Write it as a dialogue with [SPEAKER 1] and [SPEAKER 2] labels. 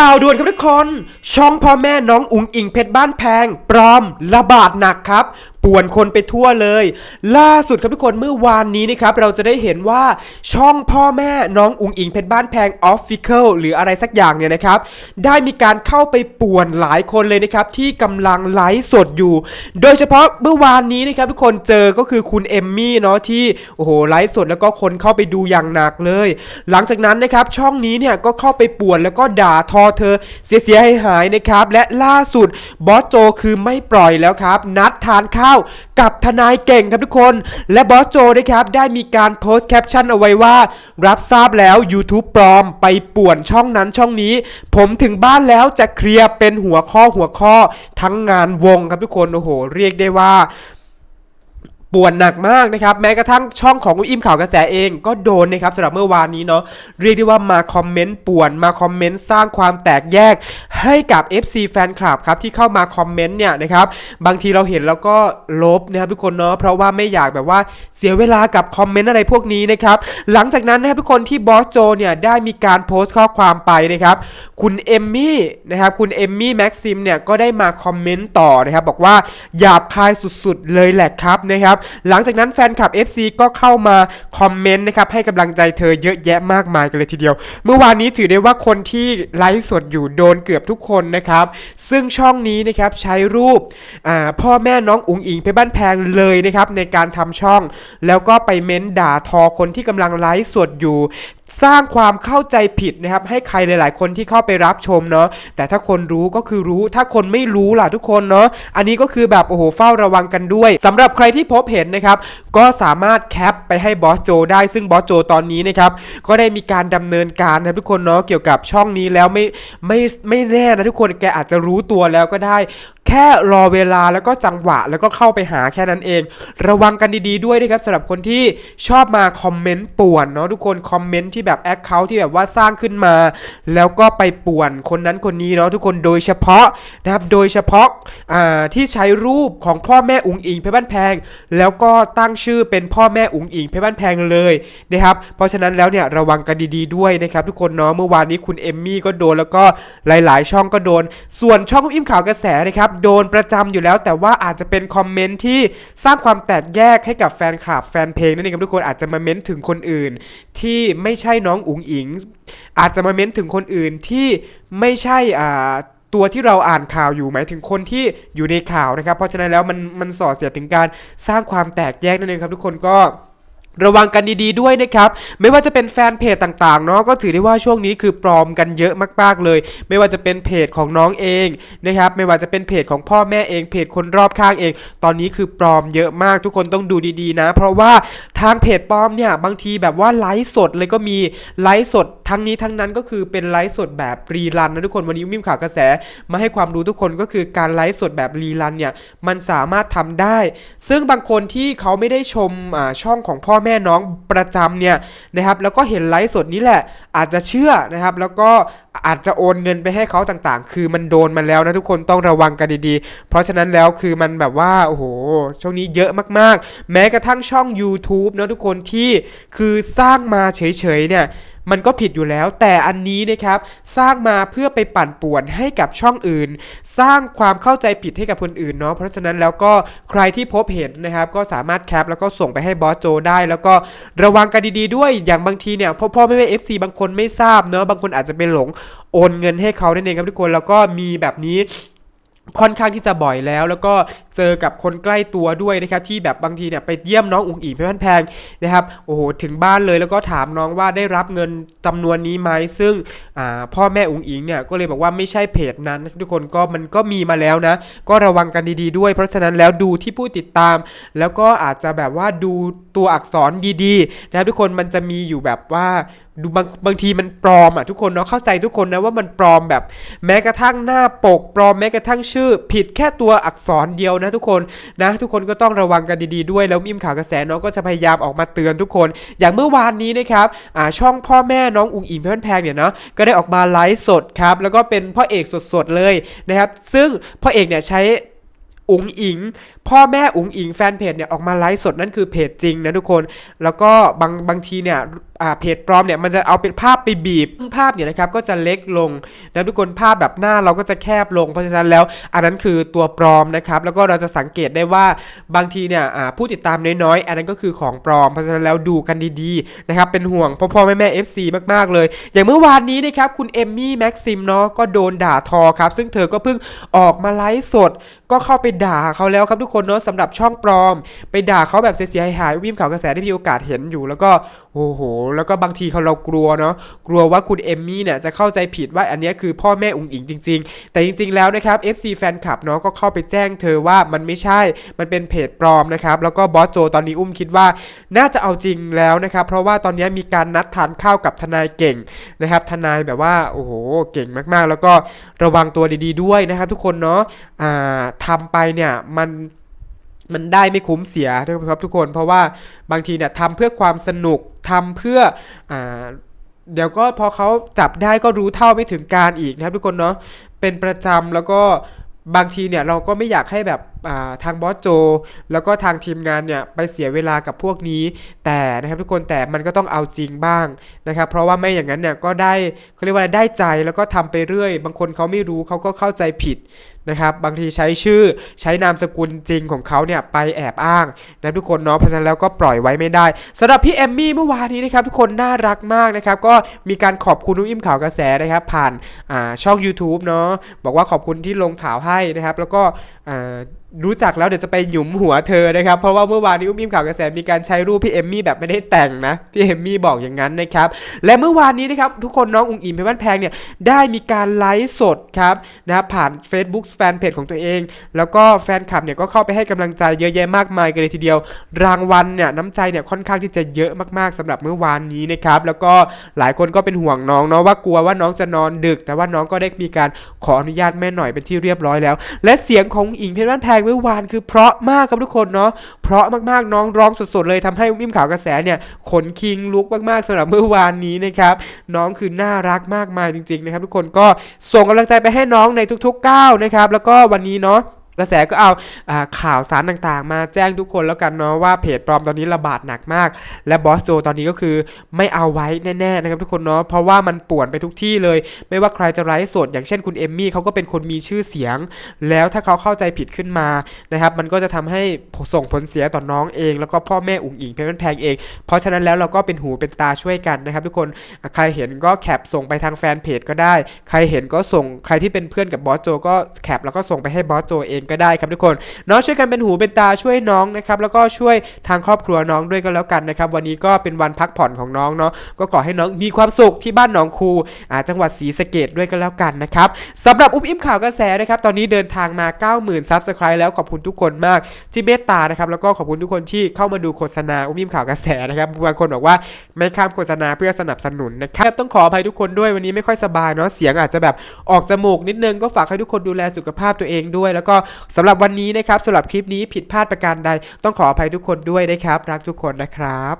[SPEAKER 1] ข่าวด่วนครับทุกคน ช่องพ่อแม่น้องอุ๋งอิงเพชรบ้านแพง ปลอมระบาดหนักครับป่วนคนไปทั่วเลย ล่าสุดครับทุกคนเมื่อวานนี้นะครับเราจะได้เห็นว่าช่องพ่อแม่น้องอุงอิงเพชรบ้านแพงออฟฟิเคิลหรืออะไรสักอย่างเนี่ยนะครับ ได้มีการเข้าไปป่วนหลายคนเลยนะครับ ที่กำลังไลฟ์สดอยู่ โดยเฉพาะเมื่อวานนี้นะครับทุกคนเจอก็คือคุณเอมมี่เนาะที่โอ้โหไลฟ์สดแล้วก็คนเข้าไปดูอย่างหนักเลย หลังจากนั้นนะครับช่องนี้เนี่ยก็เข้าไปป่วนแล้วก็ด่าทอเธอเสียหายหายนะครับและล่าสุดบอสโจคือไม่ปล่อยแล้วครับ นัดทานข้าวกับทนายเก่งครับทุกคน และบอสโจนะครับได้มีการโพสต์แคปชั่นเอาไว้ว่า รับทราบแล้ว YouTube ปลอมไปป่วนช่องนั้นช่องนี้ ผมถึงบ้านแล้วจะเคลียร์เป็นหัวข้อหัวข้อทั้งงานวงครับทุกคนโอ้โห เรียกได้ว่า ป่วนหนักมากนะครับแม้กระทั่งช่องของอุ้มอิ่มข่าวกระแสเองก็โดนนะครับสำหรับเมื่อวานนี้เนาะเรียกได้ว่ามาคอมเมนต์ป่วนมาคอมเมนต์สร้างความแตกแยกให้กับ FC แฟนคลับครับที่เข้ามาคอมเมนต์เนี่ยนะครับบางทีเราเห็นแล้วก็ลบนะครับทุกคนเนาะเพราะว่าไม่อยากแบบว่าเสียเวลากับคอมเมนต์อะไรพวกนี้นะครับหลังจากนั้นนะครับทุกคนที่บอสโจเนี่ยได้มีการโพสต์ข้อความไปนะครับคุณเอมมี่นะครับคุณเอมมี่แม็กซิมเนี่ยก็ได้มาคอมเมนต์ต่อนะครับบอกว่าหยาบคายสุดๆเลยแหละครับนะครับหลังจากนั้นแฟนคลับ FC ก็เข้ามาคอมเมนต์นะครับให้กำลังใจเธอเยอะแยะมากมายกันเลยทีเดียว เมื่อวานนี้ถือได้ว่าคนที่ไลฟ์สดอยู่โดนเกือบทุกคนนะครับ ซึ่งช่องนี้นะครับใช้รูปพ่อแม่น้องอุ๋งอิงไปบ้านแพงเลยนะครับในการทำช่อง แล้วก็ไปเม้นด่าทอคนที่กำลังไลฟ์สดอยู่ สร้างความเข้าใจผิดนะครับ ให้ใครหลาย ๆ คนที่เข้าไปรับชมเนาะแต่ถ้าคนรู้ก็คือรู้ ถ้าคนไม่รู้ล่ะทุกคนเนาะอันนี้ก็คือแบบโอ้โหเฝ้าระวังกันด้วยสำหรับใครที่พบเห็นนะครับ ก็สามารถแคปไปให้บอสโจได้ซึ่งบอสโจตอนนี้นะครับก็ได้มีการดำเนินการนะทุกคนเนาะเกี่ยวกับช่องนี้แล้วไม่ไม่ไม่แน่นะทุกคนแกอาจจะรู้ตัวแล้วก็ได้แค่รอเวลาแล้วก็จังหวะแล้วก็เข้าไปหาแค่นั้นเอง ระวังกันดี ๆ ด้วยนะครับสำหรับคนที่ชอบมาคอมเมนต์ป่วนเนาะทุกคนคอมเมนต์ที่แบบแอคเคาท์ที่แบบว่าสร้างขึ้นมา แล้วก็ไปป่วนคนนั้นคนนี้เนาะทุกคนโดยเฉพาะนะครับโดยเฉพาะอ่าที่ใช้รูปของพ่อแม่อุ๋งอิงเพชรบ้านแพง แล้วก็ตั้งชื่อเป็นพ่อแม่อุ๋งอิงเพชรบ้านแพงเลยนะครับเพราะฉะนั้นแล้วเนี่ยระวังกันดีๆด้วยนะครับทุกคนเนาะเมื่อวานนี้คุณเอมมี่ก็โดนแล้วก็หลายๆ ช่องก็โดน ส่วนช่องอิ่มข่าวกระแสนะครับโดนประจำอยู่แล้ว แต่ว่าอาจจะเป็นคอมเมนต์ที่สร้างความแตกแยกให้กับแฟนคลับแฟนเพลงนั่นเองครับทุกคนอาจจะมาเม้นถึงคนอื่น ที่ไม่ใช่น้องอุ๋งอิง อาจจะมาเม้นถึงคนอื่นที่ไม่ใช่อ่าตัวที่เราอ่านข่าวอยู่หมายถึงคนที่อยู่ในข่าวนะครับ เพราะฉะนั้นแล้วมันมันส่อเสียดถึงการสร้างความแตกแยกนั่นเองครับทุกคนก็ ระวังกันดีๆด้วยนะครับ ไม่ว่าจะเป็นแฟนเพจต่างๆเนาะก็ถือได้ว่าช่วงนี้คือปลอมกันเยอะมากๆเลย ไม่ว่าจะเป็นเพจของน้องเองนะครับไม่ว่าจะเป็นเพจของพ่อแม่เองเพจคนรอบข้างเอง ตอนนี้คือปลอมเยอะมากทุกคนต้องดูดีๆนะ เพราะว่าทางเพจปลอมเนี่ยบางทีแบบว่าไลฟ์สดเลยก็มีไลฟ์สด ทั้งนี้ทั้งนั้นก็คือเป็นไลฟ์สดแบบรีรันนะทุกคนวันนี้มิมข่าวกระแสมาให้ความรู้ทุกคนก็คือการไลฟ์สดแบบรีรันเนี่ยมันสามารถทำได้ ซึ่งบางคนที่เขาไม่ได้ชมช่องของพ่อแม่น้องประจำเนี่ยนะครับแล้วก็เห็นไลฟ์สดนี้แหละอาจจะเชื่อนะครับแล้วก็อาจจะโอนเงินไปให้เขาต่างๆ คือมันโดนมาแล้วนะทุกคนต้องระวังกันดีๆ เพราะฉะนั้นแล้วคือมันแบบว่าโอ้โหช่วงนี้เยอะมากๆ แม้กระทั่งช่อง YouTube นะทุกคนที่คือสร้างมาเฉยๆเนี่ย มันก็ผิดอยู่แล้ว แต่อันนี้นะครับสร้างมาเพื่อไปปั่นป่วนให้กับช่องอื่น สร้างความเข้าใจผิดให้กับคนอื่นเนาะเพราะฉะนั้นแล้วก็ใครที่พบเห็นนะครับก็สามารถแคปแล้วก็ส่งไปให้บอสโจได้ แล้วก็ระวังกันดีๆด้วยอย่างบางทีเนี่ยพ่อพ่อแม่แม่เอฟซีบางคนไม่ทราบเนาะบางคนอาจจะเป็นหลงโอนเงินให้เขานั่นเองครับทุกคนแล้วก็มีแบบนี้ ค่อนข้างที่จะบ่อยแล้ว แล้วก็เจอกับคนใกล้ตัวด้วยนะครับที่แบบบางทีเนี่ยไปเยี่ยมน้องอุ๋งอิงเพชรบ้านแพงนะครับโอ้โหถึงบ้านเลยแล้วก็ถามน้องว่าได้รับเงินจำนวนนี้ไหมซึ่งพ่อแม่อุ๋งอิงเนี่ยก็เลยบอกว่าไม่ใช่เพจนั้น ทุกคนก็มันก็มีมาแล้วนะ ก็ระวังกันดีๆด้วย เพราะฉะนั้นแล้วดูที่ผู้ติดตาม แล้วก็อาจจะแบบว่าดูตัวอักษรดีๆนะครับทุกคนมันจะมีอยู่แบบว่า ดูบางบางทีมันปลอมอะทุกคนเนาะเข้าใจทุกคนนะว่ามันปลอมแบบ แม้กระทั่งหน้าปกปลอมแม้กระทั่งชื่อ ผิดแค่ตัวอักษรเดียวนะทุกคนนะ ทุกคนก็ต้องระวังกันดีๆด้วย แล้วมิมข่าวกระแสเนาะก็จะพยายามออกมาเตือนทุกคน อย่างเมื่อวานนี้นะครับอ่าช่องพ่อแม่น้องอุ๋งอิงเพื่อนแพงเนี่ยเนาะก็ได้ออกมาไลฟ์สดครับแล้วก็เป็นพ่อเอกสดๆเลยนะครับซึ่งพ่อเอกเนี่ยใช้อุ๋งอิงพ่อแม่อุ๋งอิงแฟนเพจเนี่ยออกมาไลฟ์สดนั่นคือเพจจริงนะทุกคน แล้วก็บางบางทีเนี่ย เพจปลอมเนี่ยมันจะเอาเป็นภาพไปบีบซึ่งภาพเนี่ยนะครับก็จะเล็กลงนะทุกคนภาพแบบหน้าเราก็จะแคบลง เพราะฉะนั้นแล้วอันนั้นคือตัวปลอมนะครับแล้วก็เราจะสังเกตได้ว่าบางทีเนี่ยผู้ติดตามน้อยๆอันนั้นก็คือของปลอม เพราะฉะนั้นแล้วดูกันดีๆนะครับเป็นห่วงพ่อพ่อแม่แม่ FC มากๆเลย อย่างเมื่อวานนี้นะครับคุณเอมมี่แม็กซิมเนาะก็โดนด่าทอครับซึ่งเธอก็เพิ่งออกมาไลฟ์สด ก็เข้าไปด่าเขาแล้วครับทุกคนเนาะสำหรับช่องปลอม ไปด่าเขาแบบเสียหายๆวิมข่าวกระแสได้มีโอกาสเห็นอยู่ แล้วก็โอ้โหแล้วก็บางทีเขาเรากลัวเนาะกลัวว่าคุณเอมมี่เนี่ยจะเข้าใจผิดว่าอันนี้คือพ่อแม่อุ๋งอิงจริง ๆ แต่จริง ๆ แล้วนะครับ FC แฟนคลับเนาะก็เข้าไปแจ้งเธอว่ามันไม่ใช่ มันเป็นเพจปลอมนะครับ แล้วก็บอสโจตอนนี้อุ้มคิดว่าน่าจะเอาจริงแล้วนะครับ เพราะว่าตอนนี้มีการนัดทานข้าวกับทนายเก่งนะครับ ทนายแบบว่าโอ้โหเก่งมากๆ แล้วก็ระวังตัวดีๆด้วยนะครับ ทุกคนเนาะทำไปเนี่ยมัน มันได้ไม่คุ้มเสียนะครับทุกคน เพราะว่าบางทีเนี่ยทำเพื่อความสนุกทำเพื่ออเดี๋ยวก็พอเขาจับได้ก็รู้เท่าไม่ถึงการอีกนะครับทุกคนเนาะเป็นประจำแล้วก็บางทีเนี่ยเราก็ไม่อยากให้แบบทางบอสโจ แล้วก็ทางทีมงานเนี่ยไปเสียเวลากับพวกนี้ แต่นะครับทุกคนแต่มันก็ต้องเอาจริงบ้างนะครับ เพราะว่าไม่อย่างนั้นเนี่ยก็ได้เขาเรียกว่าได้ใจแล้วก็ทำไปเรื่อย บางคนเขาไม่รู้เขาก็เข้าใจผิดนะครับบางทีใช้ชื่อใช้นามสกุลจริงของเขาเนี่ยไปแอบอ้างนะทุกคนเนาะเพราะฉะนั้นแล้วก็ปล่อยไว้ไม่ได้สำหรับพี่เอมมี่เมื่อวานนี้นะครับทุกคนน่ารักมากนะครับก็มีการขอบคุณนุ้งอิ่มข่าวกระแสนะครับ ผ่านช่อง YouTube เนาะบอกว่าขอบคุณที่ลงข่าวให้นะครับ แล้วก็รู้จักแล้วเดี๋ยวจะไปหยุมหัวเธอนะครับ เพราะว่าเมื่อวานนี้อุ้มอิ่มข่าวกระแสมีการใช้รูปพี่เอมมี่แบบไม่ได้แต่งนะพี่เอมมี่บอกอย่างนั้นนะครับ และเมื่อวานนี้นะครับทุกคนน้องอุ๋งอิมเพชรบ้านแพงเนี่ยได้มีการไลฟ์สดครับนะบผ่าน Facebook แฟนเพจของตัวเอง แล้วก็แฟนคลับเนี่ยก็เข้าไปให้กำลังใจเยอะแยะมากมายกันเลยทีเดียว รางวัลเนี่ยน้ำใจเนี่ยค่อนข้างที่จะเยอะมากๆสำหรับเมื่อวานนี้นะครับแล้วก็หลายคนก็เป็นห่วงน้องเนาะว่ากลัวว่าน้องจะนอนดึก แต่ว่าน้องก็ได้มีการขออนุญาตแม่หน่อยเป็นที่เรียบร้อยแล้ว และเสียงของอิงเพชรบ้านแพงเมื่อวานคือเพราะมากครับทุกคนเนาะเพราะมากๆน้องร้องสดๆเลยทำให้มิ่มข่าวกระแสเนี่ยขนคิงลุกมากๆสำหรับเมื่อวานนี้นะครับน้องคือน่ารักมากมายจริงๆนะครับทุกคนก็ส่งกำลังใจไปให้น้องในทุกๆก้าวนะครับแล้วก็วันนี้เนาะ กระแสก็เอาอข่าวสารต่างๆ มาแจ้งทุกคนแล้วกันเนาะว่าเพจปลอมตอนนี้ระบาดหนักมาก และบอสโจตอนนี้ก็คือไม่เอาไว้แน่ๆนะครับทุกคนเนาะเพราะว่ามันป่วนไปทุกที่เลย ไม่ว่าใครจะไลฟ์สดอย่างเช่นคุณเอมมี่เขาก็เป็นคนมีชื่อเสียง แล้วถ้าเขาเข้าใจผิดขึ้นมานะครับมันก็จะทำให้ส่งผลเสียต่อน้องเอง แล้วก็พ่อแม่อุ๋งอิงเพชรแพงเอง เพราะฉะนั้นแล้วเราก็เป็นหูเป็นตาช่วยกันนะครับทุกคนใครเห็นก็แคปส่งไปทางแฟนเพจก็ได้ ใครเห็นก็ส่งใครที่เป็นเพื่อนกับบอสโจก็แคปแล้วก็ส่งไปให้บอสโจเองก็ได้ครับทุกคนเนาะช่วยกันเป็นหูเป็นตาช่วยน้องนะครับแล้วก็ช่วยทางครอบครัวน้องด้วยก็แล้วกันนะครับวันนี้ก็เป็นวันพักผ่อนของน้องเนาะก็ขอให้น้องมีความสุขที่บ้านหนองคูอ่าจังหวัดศรีสะเกดด้วยก็แล้วกันนะครับสำหรับอุ้มอิ่มข่าวกระแสนะครับตอนนี้เดินทางมา 90,000ซับสไครต์แล้วขอบคุณทุกคนมากที่เมตตานะครับแล้วก็ขอบคุณทุกคนที่เข้ามาดูโฆษณาอุ้มอิ่มข่าวกระแสนะครับบางคนบอกว่าไม่ข้ามโฆษณาเพื่อสนับสนุนนะครับต้องขออภัยทุกคนด้วยวันนี้ไม่ค่อยสบายเนาะเสียงอาจจะแบบออกจมูกนิดนึงก็ฝากให้ทุกคนดูแลสุขภาพตัวเองด้วย แล้วก็สำหรับวันนี้นะครับสำหรับคลิปนี้ผิดพลาดประการใด ต้องขออภัยทุกคนด้วยนะครับ รักทุกคนนะครับ